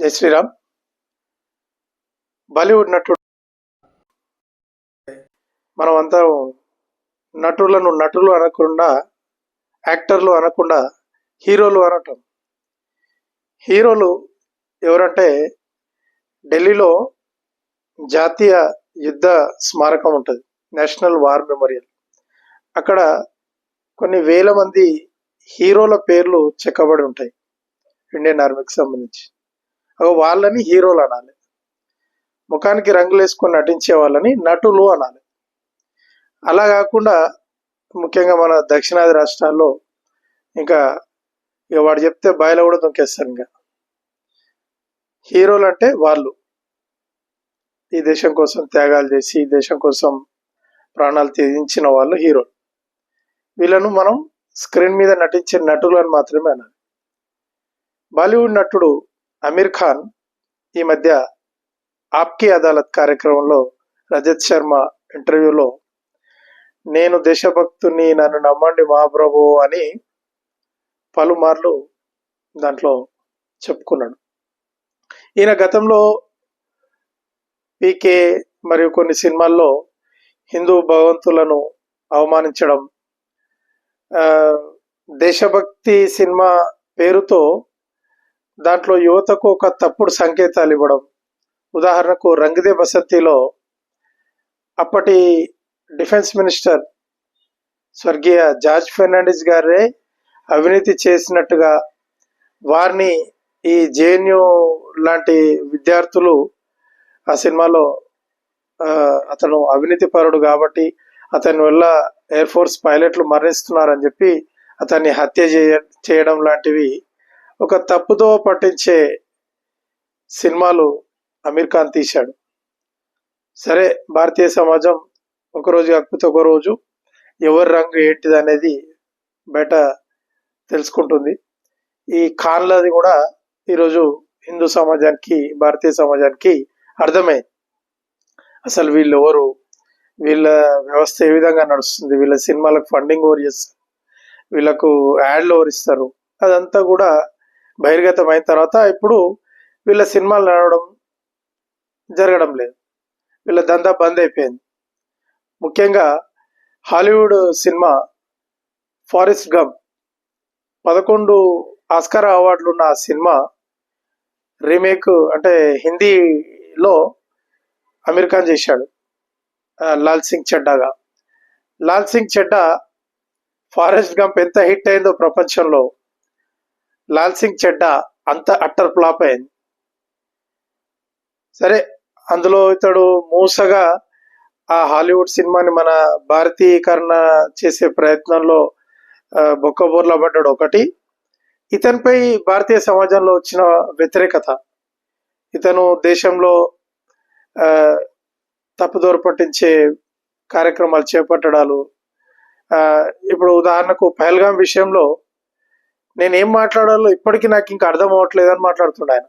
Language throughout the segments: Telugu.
జై శ్రీరామ్. బాలీవుడ్ నటుడు. మనం అంతా నటులను నటులు అనకుండా యాక్టర్లు అనకుండా హీరోలు అనటం. హీరోలు ఎవరంటే ఢిల్లీలో జాతీయ యుద్ధ స్మారకం ఉంటుంది నేషనల్ వార్ మెమోరియల్. అక్కడ కొన్ని వేల మంది హీరోల పేర్లు చెక్కబడి ఉంటాయి ఇండియన్ ఆర్మీకి సంబంధించి. వాళ్ళని హీరోలు అనాలి. ముఖానికి రంగులు వేసుకొని నటించే వాళ్ళని నటులు అనాలి. అలా కాకుండా ముఖ్యంగా మన దక్షిణాది రాష్ట్రాల్లో ఇంకా ఇక వాడు చెప్తే బాయిలో కూడా దొంకేస్తారు ఇంకా. హీరోలు అంటే వాళ్ళు. ఈ దేశం కోసం త్యాగాలు చేసి ఈ దేశం కోసం ప్రాణాలు త్యజించిన వాళ్ళు హీరోలు. వీళ్ళను మనం స్క్రీన్ మీద నటించే నటులను మాత్రమే అనాలి. బాలీవుడ్ నటుడు అమీర్ ఖాన్ ఈ మధ్య ఆప్కి అదాలత్ కార్యక్రమంలో రజత్ శర్మ ఇంటర్వ్యూలో నేను దేశభక్తుని నన్ను నమ్మండి మహాప్రభు అని పలుమార్లు దాంట్లో చెప్పుకున్నాడు. ఈయన గతంలో పీకే మరియు కొన్ని సినిమాల్లో హిందూ భగవంతులను అవమానించడం దేశభక్తి సినిమా పేరుతో దాంట్లో యువతకు ఒక తప్పుడు సంకేతాలు ఇవ్వడం. ఉదాహరణకు రంగదే బసంతిలో అప్పటి డిఫెన్స్ మినిస్టర్ స్వర్గీయ జార్జ్ ఫెర్నాండిస్ గారే అవినీతి చేసినట్టుగా వారిని ఈ జేఎన్యు లాంటి విద్యార్థులు ఆ సినిమాలో అతను అవినీతి పరుడు కాబట్టి అతని వల్ల ఎయిర్ ఫోర్స్ పైలట్లు మరణిస్తున్నారని చెప్పి అతన్ని హత్య చేయ చేయడం లాంటివి ఒక తప్పుదోవ పట్టించే సినిమాలు అమీర్ ఖాన్ తీశాడు. సరే భారతీయ సమాజం ఒక రోజు కాకపోతే ఒకరోజు ఎవరి రంగు ఏంటిది అనేది బయట తెలుసుకుంటుంది. ఈ ఖాన్లది కూడా ఈరోజు హిందూ సమాజానికి భారతీయ సమాజానికి అర్థమైంది అసలు వీళ్ళు ఎవరు వీళ్ళ వ్యవస్థ ఏ విధంగా నడుస్తుంది? వీళ్ళ సినిమాలకు ఫండింగ్ ఓవర్ చేస్తారు? వీళ్ళకు యాడ్లు ఓవరిస్తారు ఇస్తారు? అదంతా కూడా బహిర్గతం అయిన తర్వాత ఇప్పుడు వీళ్ళ సినిమాలు నడవడం జరగడం లేదు. వీళ్ళ దందా బంద్ అయిపోయింది. ముఖ్యంగా హాలీవుడ్ సినిమా ఫారెస్ట్ గమ్ పదకొండు ఆస్కార్ అవార్డులు ఉన్న ఆ సినిమా రీమేక్ అంటే హిందీలో అమీర్ ఖాన్ చేశాడు లాల్ సింగ్ చెడ్డాగా. లాల్ సింగ్ చెడ్డా ఫారెస్ట్ గంప్ ఎంత హిట్ అయిందో ప్రపంచంలో లాల్ సింగ్ చెడ్డా అంత అట్టర్ ఫ్లాప్ అయింది. సరే అందులో ఇతడు మూసగా ఆ హాలీవుడ్ సినిమాని మన భారతీయకరణ చేసే ప్రయత్నంలో ఆ, బొక్కబోర్లా పడ్డాడు ఒకటి. ఇతనిపై భారతీయ సమాజంలో వచ్చిన వ్యతిరేకత. ఇతను దేశంలో తప్పుదోర పట్టించే కార్యక్రమాలు చేపట్టడాలు. ఇప్పుడు ఉదాహరణకు పహల్గాం విషయంలో నేను ఏం మాట్లాడాలో ఇప్పటికీ నాకు ఇంకా అర్థం అవ్వట్లేదు అని మాట్లాడుతుండ ఆయన.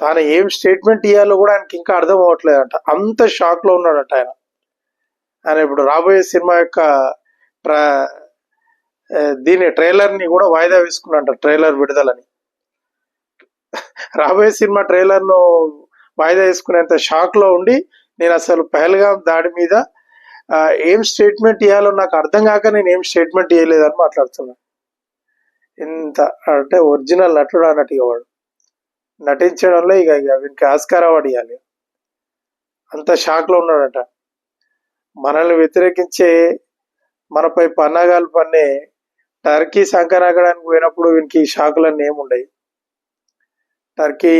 తాను ఏం స్టేట్మెంట్ ఇవ్వాలో కూడా ఆయనకి ఇంకా అర్థం అవ్వట్లేదంట. అంత షాక్లో ఉన్నాడంట ఉన్నాడట ఆయన. ఆయన ఇప్పుడు రాబోయే సినిమా యొక్క ట్రా దీని ట్రైలర్ని కూడా వాయిదా వేసుకున్నాడంట ట్రైలర్ విడుదలని. రాబోయే సినిమా ట్రైలర్ను వాయిదా వేసుకునేంత షాక్లో ఉండి నేను అసలు పహల్గాం దాడి మీద ఏం స్టేట్మెంట్ ఇవ్వాలో నాకు అర్థం కాక నేను ఏం స్టేట్మెంట్ ఇవ్వలేదని మాట్లాడుతున్నాను. ఇంత అంటే ఒరిజినల్ నటుడు అన్నట్టు ఇక వాడు నటించడంలో ఇక ఇక వీనికి ఆస్కార్ అవార్డు ఇవ్వాలి. అంత షాక్లో ఉన్నాడట. మనల్ని వ్యతిరేకించే మనపై పన్నాగాలు పన్నే టర్కీ సంకరాగడానికి పోయినప్పుడు వీనికి షాకులన్నీ ఏముండయి టర్కీ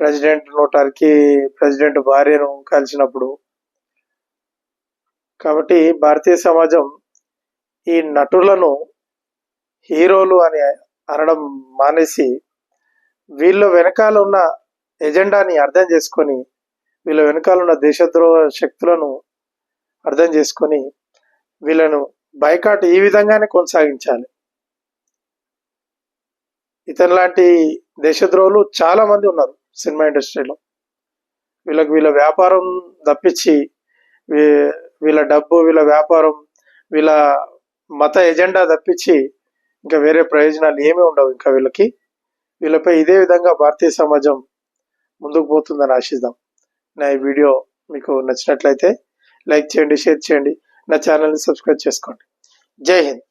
ప్రెసిడెంట్ను టర్కీ ప్రెసిడెంట్ భార్యను కలిసినప్పుడు కాబట్టి భారతీయ సమాజం ఈ నటులను హీరోలు అని అనడం మానేసి వీళ్ళ వెనకాల ఉన్న ఎజెండాని అర్థం చేసుకొని వీళ్ళ వెనకాల ఉన్న దేశద్రోహ శక్తులను అర్థం చేసుకొని వీళ్ళను బైకాట్ ఈ విధంగానే కొనసాగించాలి. ఇతని లాంటి దేశద్రోహులు చాలా మంది ఉన్నారు సినిమా ఇండస్ట్రీలో. వీళ్ళకి వీళ్ళ వ్యాపారం తప్పించి వీళ్ళ డబ్బు వీళ్ళ వ్యాపారం వీళ్ళ మత ఎజెండా తప్పించి ఇంకా వేరే ప్రయోజనాలు ఏమీ ఉండవు ఇంకా వీళ్ళకి. వీళ్ళపై ఇదే విధంగా భారతీయ సమాజం ముందుకు పోతుందని ఆశిద్దాం. నా ఈ వీడియో మీకు నచ్చినట్లయితే లైక్ చేయండి షేర్ చేయండి. నా ఛానల్ని సబ్స్క్రైబ్ చేసుకోండి. జై హింద్.